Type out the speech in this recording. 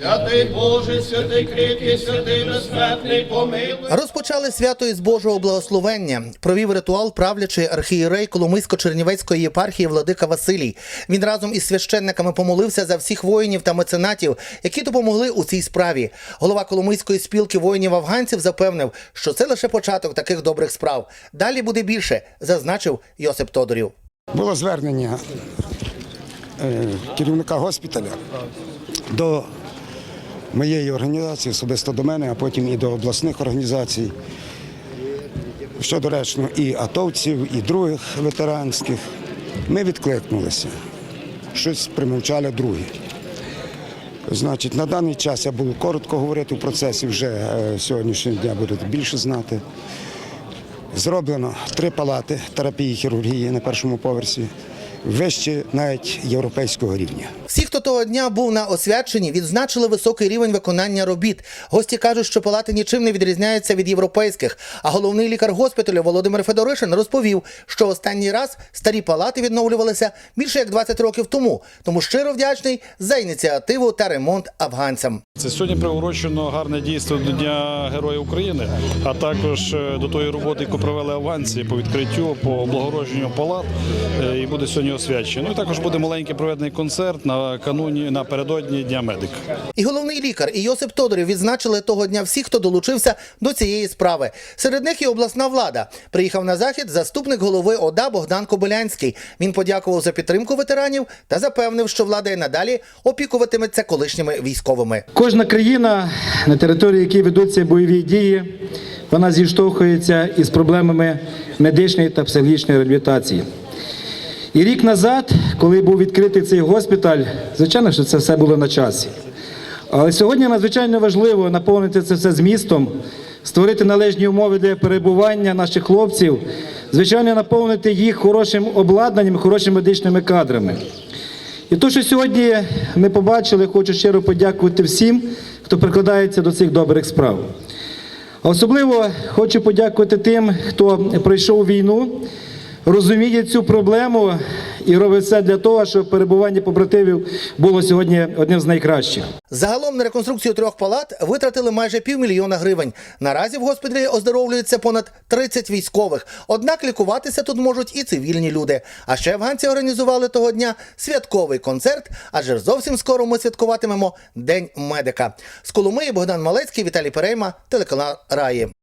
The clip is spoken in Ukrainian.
Святий Боже, святий кріпкий, святий безсмертний, помилуй. Розпочали свято із Божого благословення. Провів ритуал правлячий архієрей Коломийсько-Чернівецької єпархії Владика Василій. Він разом із священниками помолився за всіх воїнів та меценатів, які допомогли у цій справі. Голова Коломийської спілки воїнів-афганців запевнив, що це лише початок таких добрих справ. Далі буде більше, зазначив Йосип Тодорів. Було звернення е, керівника госпіталя до моєї організації, особисто до мене, а потім і до обласних організацій. Що доречно, і атовців, і других ветеранських. Ми відкликнулися. Щось примовчали другі. Значить, на даний час я буду коротко говорити в процесі, вже е, сьогоднішнього дня будете більше знати. Зроблено три палати терапії хірургії на першому поверсі, вище навіть європейського рівня. Всі, хто того дня був на освяченні, відзначили високий рівень виконання робіт. Гості кажуть, що палати нічим не відрізняються від європейських. А головний лікар госпіталю Володимир Федоришин розповів, що останній раз старі палати відновлювалися більше як 20 років тому. Тому щиро вдячний за ініціативу та ремонт афганцям. Це сьогодні приурочено гарне дійство до Дня Героя України, а також е, до тої роботи, яку провели афганці по відкриттю, по облагородженню палат. е, І буде сьогодні освячено. Ну і також буде маленький проведений концерт на кануні напередодні Дня медика. І головний лікар, і Йосип Тодорів відзначили того дня всіх, хто долучився до цієї справи. Серед них і обласна влада. Приїхав на захід заступник голови ОДА Богдан Кобилянський. Він подякував за підтримку ветеранів та запевнив, що влада і надалі опікуватиметься колишніми військовими. Кожна країна, на території якої ведуться бойові дії, вона зіштовхується із проблемами медичної та психологічної реабілітації. І рік назад, коли був відкритий цей госпіталь, звичайно, що це все було на часі. Але сьогодні надзвичайно важливо наповнити це все змістом, створити належні умови для перебування наших хлопців, звичайно, наповнити їх хорошим обладнанням, хорошими медичними кадрами. І то, що сьогодні ми побачили, хочу щиро подякувати всім, хто прикладається до цих добрих справ. А Особливо хочу подякувати тим, хто пройшов війну, розуміє цю проблему і робить все для того, щоб перебування побратимів було сьогодні одним з найкращих. Загалом на реконструкцію трьох палат витратили майже півмільйона гривень. Наразі в госпіталі оздоровлюється понад 30 військових. Однак лікуватися тут можуть і цивільні люди. А ще афганці організували того дня святковий концерт, адже зовсім скоро ми святкуватимемо День медика. З Коломиї Богдан Малецький, Віталій Перейма, телеканал Раї.